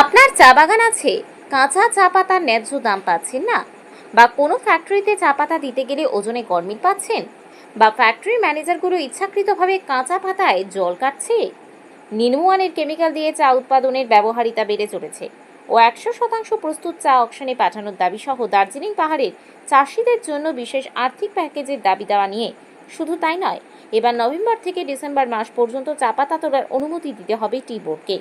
আপনার চা বাগান আছে? কাঁচা চা পাতার ন্যায্য দাম পাচ্ছেন না। বা কোনো ফ্যাক্টরিতে চা পাতা দিতে গেলে ওজনে গরমিল পাচ্ছেন? বা ফ্যাক্টরির ম্যানেজারগুলো ইচ্ছাকৃতভাবে কাঁচা পাতায় জল কাটছে? নিম্নমানের কেমিক্যাল দিয়ে চা উৎপাদনের ব্যবহারিতা বেড়ে চলেছে। ও একশো শতাংশ প্রস্তুত চা অকশনে পাঠানোর দাবি সহ দার্জিলিং পাহাড়ের চাষিদের জন্য বিশেষ আর্থিক প্যাকেজের দাবি দেওয়া নিয়ে। শুধু তাই নয়, এবার নভেম্বর থেকে ডিসেম্বর মাস পর্যন্ত চা পাতা তোলার অনুমতি দিতে হবে টি বোর্ডকে।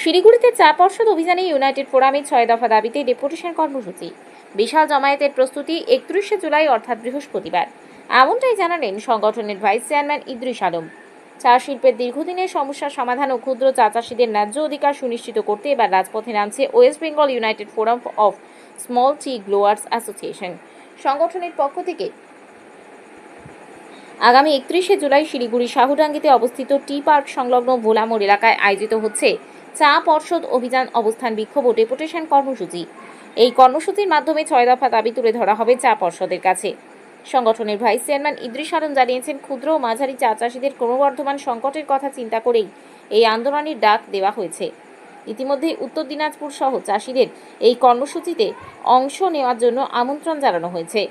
শিলিগুড়িতে চা পর্ষদ অভিযানে ইউনাইটেড ফোরামের ছয় দফা দাবিতে ডেপুটেশন কর্মসূচি। বিশাল জমায়েতের প্রস্তুতি একত্রিশে জুলাই অর্থাৎ বৃহস্পতিবার। এমনটাই জানালেন সংগঠনের ভাইস চেয়ারম্যান ইদ্রিস আলম। চা শিল্পের দীর্ঘদিনের সমস্যার সমাধান ও ক্ষুদ্র চা চাষিদের ন্যায্য অধিকার সুনিশ্চিত করতে এবার রাজপথে নামছে West Bengal United Forum of Small Tea Growers Association. সংগঠনের পক্ষ থেকে আগামী একত্রিশে জুলাই শিলিগুড়ি শাহুডাঙ্গিতে অবস্থিত টি পার্ক সংলগ্ন ভোলামোড় এলাকায় আয়োজিত হচ্ছে চা পর্ষদ অভিযান অবস্থান বিক্ষোভ ও ডেপুটেশন কর্মসূচি। এই কর্মসূচির মাধ্যমে ছয় দফা দাবি তুলে ধরা হবে চা পর্ষদের কাছে। সংগঠনের ভাইস চেয়ারম্যান ইদ্রিস আলম জানিয়েছেন, ক্ষুদ্র ও মাঝারি চা চাষিদের ক্রমবর্ধমান সংকটের কথা চিন্তা করেই এই আন্দোলনের ডাক দেওয়া হয়েছে। ইতিমধ্যে উত্তর দিনাজপুর সহ চাষিদের এই কর্মসূচিতে অংশ নেওয়ার জন্য আমন্ত্রণ জানানো হয়েছে।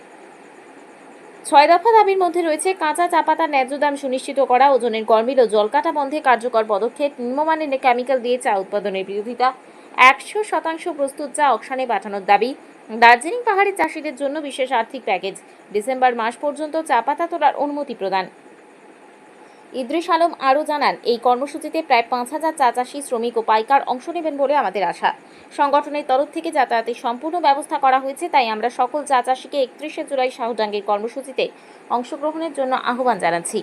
ছয় দফা দাবির মধ্যে রয়েছে কাঁচা চা পাতার ন্যায্য দাম সুনিশ্চিত করা, ওজনের গরমিল ও জলকাটা বন্ধে কার্যকর পদক্ষেপ, নিম্নমানের কেমিক্যাল দিয়ে চা উৎপাদনের বিরোধিতা, একশো শতাংশ প্রস্তুত চা অকশানে পাঠানোর দাবি। দার্জিলিং পাহাড়ের চাষিদের জন্য বিশেষ আর্থিক প্যাকেজ, ডিসেম্বর মাস পর্যন্ত চা পাতা তোলার অনুমতি প্রদান। ইদ্রিস আলম আরও জানান, এই কর্মসূচিতে প্রায় পাঁচ হাজার চা চাষি শ্রমিক ও পাইকার অংশ নেবেন বলে আমাদের আশা। সংগঠনের তরফ থেকে যাতায়াতের সম্পূর্ণ ব্যবস্থা করা হয়েছে, তাই আমরা সকল চা চাষিকে একত্রিশে জুলাই শাহজাহাঙ্গীর কর্মসূচিতে অংশগ্রহণের জন্য আহ্বান জানাচ্ছি।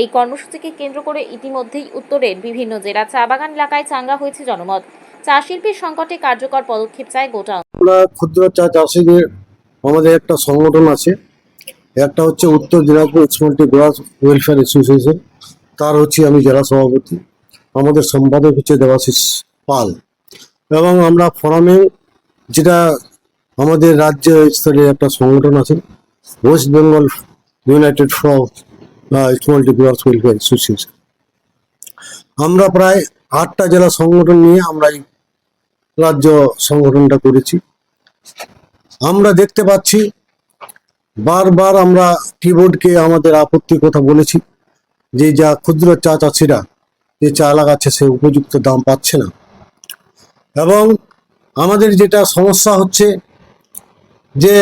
এই কর্মসূচিকে কেন্দ্র করে ইতিমধ্যেই উত্তরের বিভিন্ন জেলা চা বাগান এলাকায় চাঙ্গা হয়েছে জনমত। চা শিল্পের সংকটে কার্যকর পদক্ষেপ চায় গোটা ক্ষুদ্র চা চাষিদের আমাদের একটা সংগঠন আছে, একটা হচ্ছে উত্তর দিনাজপুর এক্সপোর্টি গ্রাস ওয়েলফেয়ার অ্যাসোসিয়েশন তার হচ্ছে আমি জেলা সভাপতি। আমাদের সম্পাদক হচ্ছে দেবাশিস পাল। এবং আমরা ফোরামে যেটা আমাদের রাজ্য স্তরে একটা সংগঠন আছে West Bengal United for grass welfare association আমরা প্রায় আটটা জেলা সংগঠন নিয়ে আমরা এই রাজ্য সংগঠনটা করেছি। আমরা দেখতে পাচ্ছি, বারবার আমরা কিবোর্ডকে আমাদের আপত্তির কথা বলেছি। যে যা ক্ষুদ্র চা চাষিরা যে চা লাগাচ্ছে সে উপযুক্ত দাম পাচ্ছে না। এবং আমাদের যেটা সমস্যা হচ্ছে যে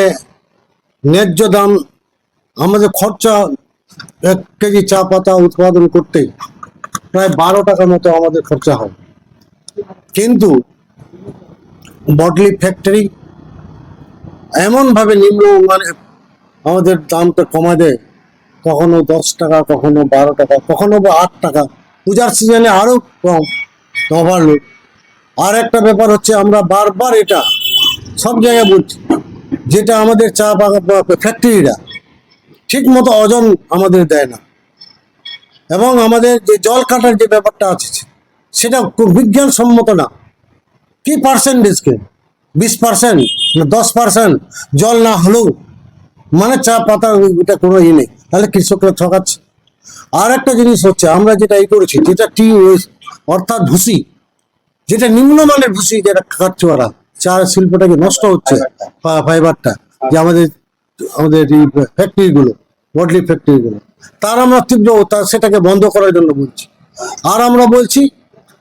ন্যায্য দাম, আমাদের খরচা এক কেজি চা পাতা উৎপাদন করতে প্রায় বারো টাকার মতো আমাদের খরচা হয়। কিন্তু বটলি ফ্যাক্টরি এমনভাবে নিম্ন মানে আমাদের দামটা কমা দেয় কখনো দশ টাকা, কখনো বারো টাকা, কখনো বা আট টাকা। পূজার সিজনে আরও কম ওভারলোড আর একটা ব্যাপার হচ্ছে আমরা বারবার এটা সব জায়গায় বলছি, যেটা আমাদের চা ফ্যাক্টরিরা ঠিক মতো ওজন আমাদের দেয় না। এবং আমাদের যে জল কাটার যে ব্যাপারটা আছে, সেটা বিজ্ঞানসম্মত না। কি পার্সেন্টেজকে বিশ পার্সেন্ট দশ পার্সেন্ট জল না হলেও মানে চা পাতা এটা কোনো ইয়ে নেই। তাহলে কৃষকরা ঠকাচ্ছে। আর একটা জিনিস হচ্ছে আমরা যেটা ই করেছি যেটা টি ওয়েস্ট অর্থাৎ ভুসি যেটা নিম্নমানের ভুসি যেটা খাচ্ছে ওরা চা শিল্পটাকে নষ্ট হচ্ছে ফাইবারটা যে আমাদের আমাদের এই ফ্যাক্টরিগুলো বডলি ফ্যাক্টরিগুলো তার আমরা তীব্র তার সেটাকে বন্ধ করার জন্য বলছি। আর আমরা বলছি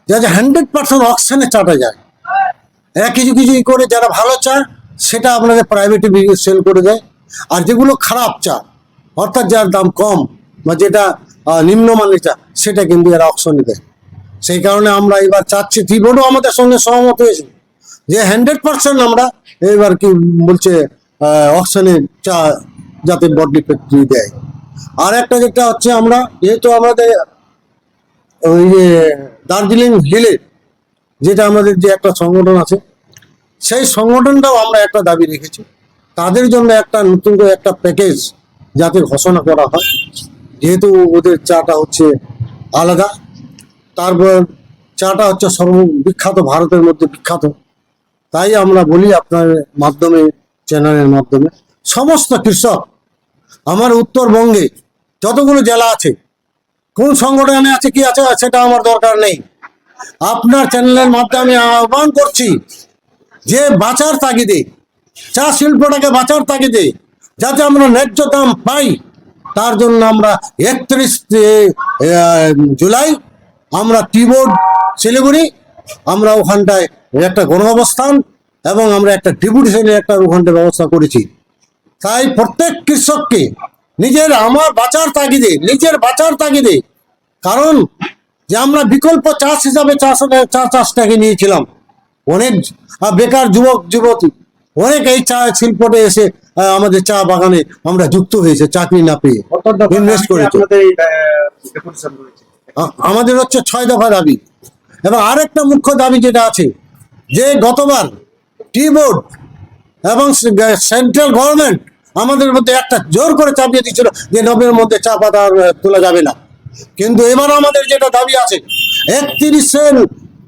যে হান্ড্রেড পার্সেন্ট অক্সিজেনে চাটা যায়। এরা কিছু কিছু করে যারা ভালো চা সেটা আপনাদের প্রাইভেটে সেল করে দেয়। আর যেগুলো খারাপ চা, অর্থাৎ যার দাম কম বা যেটা নিম্নমানের চা, সেটা কিন্তু এরা অপশনে দেয় সেই কারণে আমরা এবার চাচ্ছি ত্রিবোর্ডও আমাদের সঙ্গে সহমত হয়েছে যে হান্ড্রেড পার্সেন্ট আমরা এবার কি বলছে অপশনে চা যাতে বডলি ফ্যাক্টরি দেয়। আর একটা যেটা হচ্ছে আমরা, যেহেতু আমাদের, ওই যে দার্জিলিং হিলে যেটা আমাদের যে একটা সংগঠন আছে, সেই সংগঠনটাও আমরা একটা দাবি রেখেছি। তাদের জন্য একটা নতুন করে একটা প্যাকেজ যাতে ঘোষণা করা হয়। যেহেতু ওদের চাটা হচ্ছে আলাদা, তারপর চাটা হচ্ছে সর্ববিখ্যাত, ভারতের মধ্যে বিখ্যাত। তাই আমরা বলি আপনার মাধ্যমে, চ্যানেলের মাধ্যমে, সমস্ত কৃষক, আমার উত্তরবঙ্গে যতগুলো জেলা আছে, কোন সংগঠনে আছে, কি আছে, সেটা আমার দরকার নেই। আপনার চ্যানেলের মাধ্যমে আহ্বান করছি যে বাঁচার তাগিদে চা শিল্পটাকে বাঁচার তাগিদে, যাতে আমরা ন্যায্য দাম পাই, তার জন্য আমরা একত্রিশ জুলাই আমরা টিবোর্ড শিলিগুড়ি, আমরা ওখানটায় একটা গণঅবস্থান এবং আমরা একটা ডেপুটেশনের একটা ওখানটায় ব্যবস্থা করেছি। তাই প্রত্যেক কৃষককে নিজের আমার বাঁচার তাগিদে, নিজের বাঁচার তাগিদে, কারণ যে আমরা বিকল্প চাষ হিসাবে চাষ চা চাষটাকে নিয়েছিলাম। অনেক বেকার যুবক, যুবতী অনেক এই চা শিল্পতে এসে আমাদের চা বাগানে আমরা যুক্ত হয়েছে চাকরি না পেয়ে। ইনভেস্ট করেছে। আমাদের হচ্ছে ছয় দফা দাবি। এবং আরেকটা মুখ্য দাবি যেটা আছে যে গতবার টি বোর্ড এবং সেন্ট্রাল গভর্নমেন্ট আমাদের মধ্যে একটা জোর করে চাপিয়ে দিচ্ছিল যে নবের মধ্যে চা পাতা তোলা যাবে না। কিন্তু এবার আমাদের যেটা দাবি আছে একত্রিশে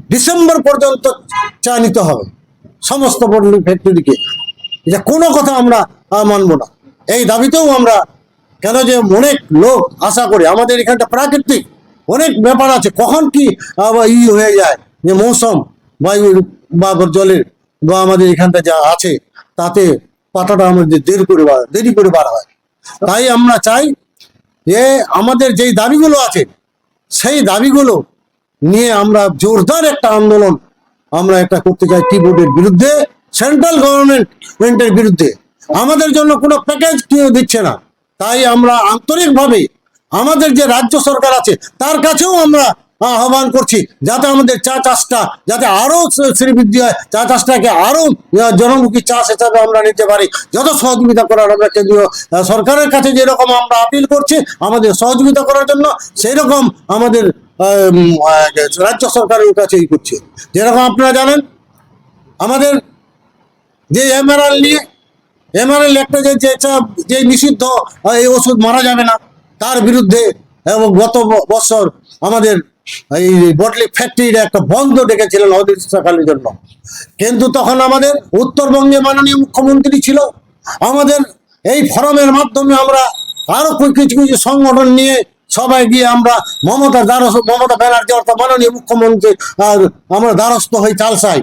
ডিসেম্বর পর্যন্ত চা নিতে হবে। সমস্ত পল্লী ফ্যাক্টরিকে এটা কোনো কথা আমরা মানব না। এই দাবিতেও আমরা, কেন যে অনেক লোক আশা করে, আমাদের এখানটা প্রাকৃতিক অনেক ব্যাপার আছে, কখন কি ই হয়ে যায়, যে মৌসুম বায়ুর বা জলের বা আমাদের এখানটা যা আছে, তাতে পাতাটা আমাদের দেরি করে বার, দেরি করে বার হয়। তাই আমরা চাই যে আমাদের যেই দাবিগুলো আছে, সেই দাবিগুলো নিয়ে আমরা জোরদার একটা আন্দোলন আমরা এটা করতে চাই টি বোর্ডের বিরুদ্ধে সেন্ট্রাল গভর্নমেন্টের বিরুদ্ধে। আমাদের জন্য কোনো প্যাকেজ কেউ দিচ্ছে না। তাই আমরা আন্তরিকভাবে আমাদের যে রাজ্য সরকার আছে, তার কাছেও আমরা আহ্বান করছি যাতে আমাদের চা চাষটা যাতে আরও শ্রীবৃদ্ধি হয় চা চাষটাকে আরও আহ, জনমুখী চাষ হিসাবে আমরা নিতে পারি। যত সহযোগিতা করার আমরা কেন্দ্রীয় সরকারের কাছে যেরকম আমরা আপিল করছি আমাদের সহযোগিতা করার জন্য সেই রকম আমাদের রাজ্য সরকারের কাছেই করছে। যেরকম আপনারা জানেন আমাদের যে এমআরএল নিয়ে এমআরএল একটা যে যে নিষিদ্ধ এই ওষুধ মারা যাবে না তার বিরুদ্ধে এবং গত বছর আমাদের এই বটলি ফ্যাক্টরির একটা বন্ধ ডেকেছিলেন অনির্দিষ্টকালের জন্য। কিন্তু তখন আমাদের উত্তরবঙ্গে মাননীয় মুখ্যমন্ত্রী ছিল। আমাদের এই ফরমের মাধ্যমে আমরা আরও কিছু কিছু সংগঠন নিয়ে সবাই গিয়ে আমরা মমতা দ্বারস্থ, মমতা ব্যানার্জি অর্থাৎ মাননীয় মুখ্যমন্ত্রী আর আমরা দ্বারস্থ হই চালসাই।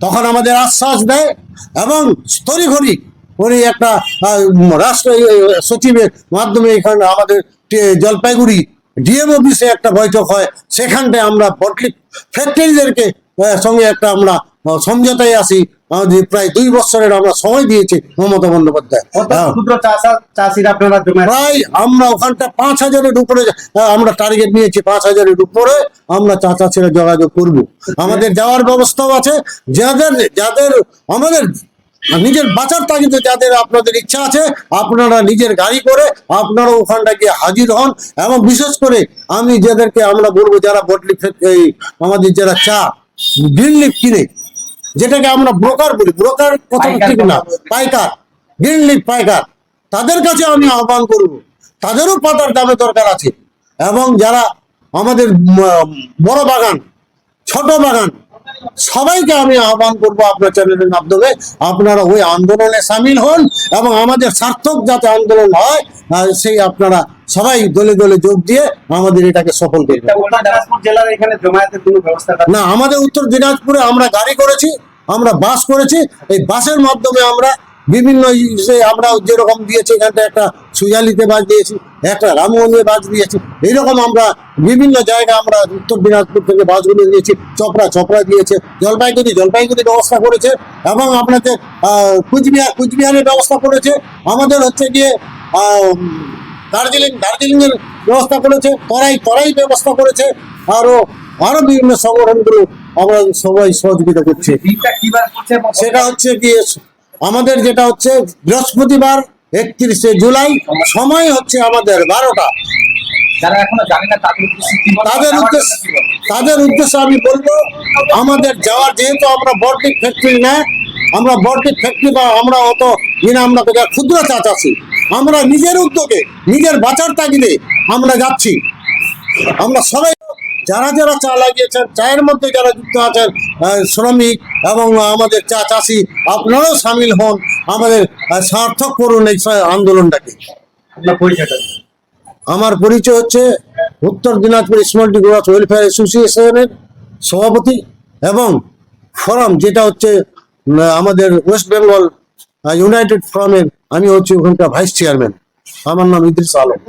তখন আমাদের আশ্বাস দেয় এবং স্তরিঘড়ি উনি একটা রাষ্ট্র সচিবের মাধ্যমে এখানে আমাদের জলপাইগুড়ি ডিএম অফিসে একটা বৈঠক হয় সেখানটায় আমরা বটলি ফ্যাক্টরিদেরকে সঙ্গে একটা আমরা সমঝোতায় আসি। আমাদের প্রায় দুই বছরের আমরা সময় দিয়েছি মমতা বন্দ্যোপাধ্যায়। হ্যাঁ। প্রায় আমরা ওখানটা পাঁচ হাজারের উপরে আমরা টার্গেট নিয়েছি পাঁচ হাজারের উপরে আমরা চা চাষিরা যোগাযোগ করব। আমাদের যাওয়ার ব্যবস্থাও আছে যাদের যাদের আমাদের নিজের বাঁচার তাগিদে যাদের আপনাদের ইচ্ছা আছে আপনারা নিজের গাড়ি করে আপনারা ওখানটা গিয়ে হাজির হন। এবং বিশেষ করে আমি যাদেরকে আমরা বলব যারা বটলি এই আমাদের যারা চা গ্রিন লিফ কিনে যেটাকে আমরা ব্রোকার বলি। ব্রোকার কথা ঠিক না পাইকার গ্রিন লিফ পাইকার। তাদের কাছে আমি আহ্বান করব তাদেরও পাতার দামে দরকার আছে। এবং যারা আমাদের বড় বাগান ছোট বাগান সবাইকে আমি আহ্বান করব আপনার চ্যানেলের মাধ্যমে আপনারা ওই আন্দোলনে সামিল হন এবং আমাদের সার্থক যাতে আন্দোলন হয় সেই আপনারা সবাই দলে দলে যোগ দিয়ে আমাদের এটাকে সফল ব্যবস্থা না আমাদের উত্তর দিনাজপুরে আমরা গাড়ি করেছি আমরা বাস করেছি এই বাসের মাধ্যমে আমরা বিভিন্ন আমরা যেরকম দিয়েছি এখানটা একটা সুজালিতে বাস দিয়েছি একটা রামগঞ্জে বাস দিয়েছি। এইরকম আমরা বিভিন্ন জায়গায় আমরা উত্তর দিনাজপুর থেকে বাসগুলো দিয়েছি চপড়া চপড়া দিয়েছে জলপাইগুড়ি জলপাইগুড়ি ব্যবস্থা করেছে এবং আপনাদের কুচবিহার কুচবিহারের ব্যবস্থা করেছে। আমাদের হচ্ছে গিয়ে আহ, দার্জিলিং দার্জিলিং এর ব্যবস্থা করেছে তরাই তরাই ব্যবস্থা করেছে আরও আরও বিভিন্ন সংগঠনগুলো আমরা সবাই সহযোগিতা করছে। সেটা হচ্ছে কি আমাদের যেটা হচ্ছে বৃহস্পতিবার একত্রিশে জুলাই সময় হচ্ছে আমাদের বারোটা। তাদের উদ্দেশ্যে তাদের উদ্দেশ্য আমি বলব আমাদের যাওয়ার যেহেতু আমরা বর্ডিক ফ্যাক্টরি না আমরা বর্ডিক ফ্যাক্টরি বা আমরা অত ইনা আমরা তো যা ক্ষুদ্র চা চাষি আমরা নিজের উদ্যোগে নিজের বাঁচার তাগিদে আমরা যাচ্ছি। আমরা সবাই যারা যারা চা লাগিয়েছেন চায়ের মধ্যে যারা যুক্ত আছেন শ্রমিক এবং আমাদের চা চাষি আপনারাও সামিল হন আমাদের সার্থক করুন এই আন্দোলনটাকে। আমার পরিচয় হচ্ছে Uttar Dinajpur small growers welfare অ্যাসোসিয়েশনের সভাপতি এবং ফোরাম যেটা হচ্ছে আমাদের ওয়েস্ট বেঙ্গল ইউনাইটেড ফোরামের আমি হচ্ছি ওখানকার ভাইস চেয়ারম্যান। আমার নাম ইদ্রিস আলম।